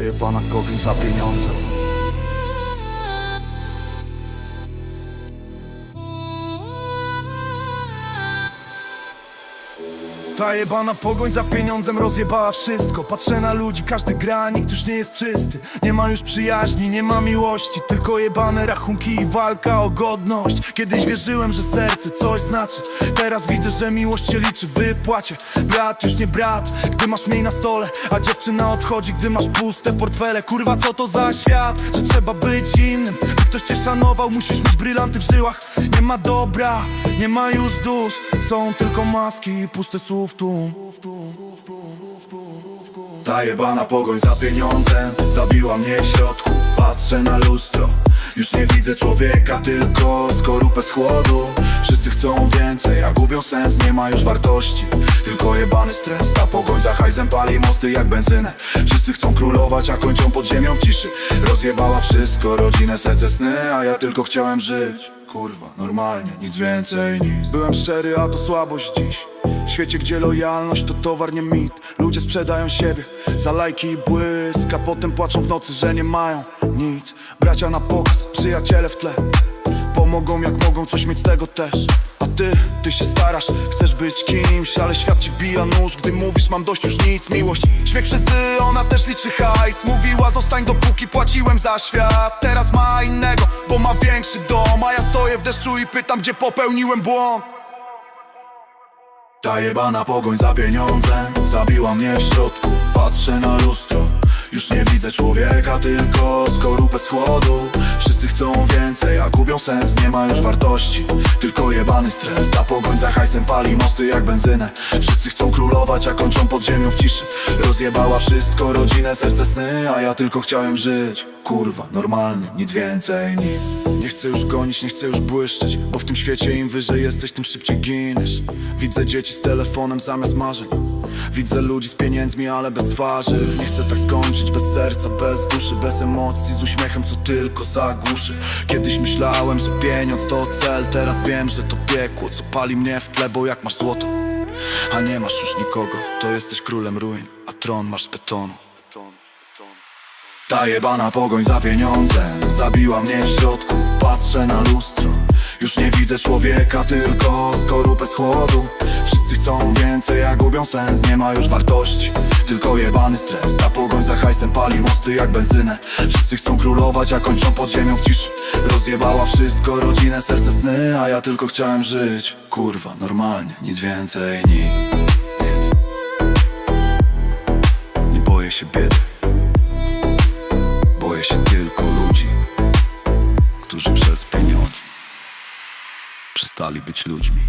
jebana kogoś za pieniądze Ta jebana pogoń za pieniądzem rozjebała wszystko. Patrzę na ludzi, każdy gra, nikt już nie jest czysty. Nie ma już przyjaźni, nie ma miłości Tylko jebane rachunki i walka o godność. Kiedyś wierzyłem, że serce coś znaczy. Teraz widzę, że miłość się liczy w wypłacie. Brat już nie brat, gdy masz mniej na stole. A dziewczyna odchodzi, gdy masz puste portfele. Kurwa, co to za świat, że trzeba być innym? By ktoś cię szanował, musisz mieć brylanty w żyłach. Nie ma dobra, nie ma już dusz Są tylko maski i puste słów tłum Ta jebana pogoń za pieniądzem Zabiła mnie w środku. Patrzę na lustro Już nie widzę człowieka, tylko skorupę z chłodu. Wszyscy chcą więcej, a gubią sens Nie ma już wartości, tylko jebany stres Ta pogoń za hajzem pali mosty jak benzynę. Wszyscy chcą królować, a kończą pod ziemią w ciszy. Rozjebała wszystko, rodzinę, serce, sny A ja tylko chciałem żyć. Kurwa, normalnie, nic więcej, nic. Byłem szczery, a to słabość dziś w świecie, gdzie lojalność to towar, nie mit. Ludzie sprzedają siebie za lajki i błysk A potem płaczą w nocy, że nie mają nic. Bracia na pokaz, przyjaciele w tle. Pomogą jak mogą, coś mieć z tego też. A ty, ty się starasz, chcesz być kimś Ale świat ci wbija nóż, gdy mówisz mam dość już nic Miłość, śmiech przez zy, ona też liczy hajs. Mówiła zostań dopóki płaciłem za świat. Teraz ma innego, bo ma większy dom. A ja stoję w deszczu i pytam, gdzie popełniłem błąd ta jebana pogoń za pieniądzem Zabiła mnie w środku Patrzę na lustro. Już nie widzę człowieka, tylko skorupę z chłodu. Wszyscy chcą więcej, a gubią sens Nie ma już wartości, tylko jebany stres Ta pogoń za hajsem pali mosty jak benzynę. Wszyscy chcą królować, a kończą pod ziemią w ciszy. Rozjebała wszystko, rodzinę, serce, sny A ja tylko chciałem żyć. Kurwa, normalnie, nic więcej, nic. Nie chcę już gonić, nie chcę już błyszczeć Bo w tym świecie im wyżej jesteś, tym szybciej giniesz. Widzę dzieci z telefonem zamiast marzeń Widzę ludzi z pieniędzmi, ale bez twarzy. Nie chcę tak skończyć, bez serca, bez duszy Bez emocji, z uśmiechem, co tylko zagłuszy. Kiedyś myślałem, że pieniądz to cel. Teraz wiem, że to piekło, co pali mnie w tle Bo jak masz złoto, a nie masz już nikogo. To jesteś królem ruin, a tron masz z betonu. Ta jebana pogoń za pieniądzem Zabiła mnie w środku. Patrzę na lustro Już nie widzę człowieka, tylko skorupę z chłodu Wszyscy chcą więcej, a gubią sens Nie ma już wartości, tylko jebany stres Ta pogoń za hajsem pali mosty jak benzynę. Wszyscy chcą królować, a kończą pod ziemią w ciszy. Rozjebała wszystko, rodzinę, serce, sny A ja tylko chciałem żyć. Kurwa, normalnie, nic więcej, Nic. Nie boję się biedy przestali być ludźmi.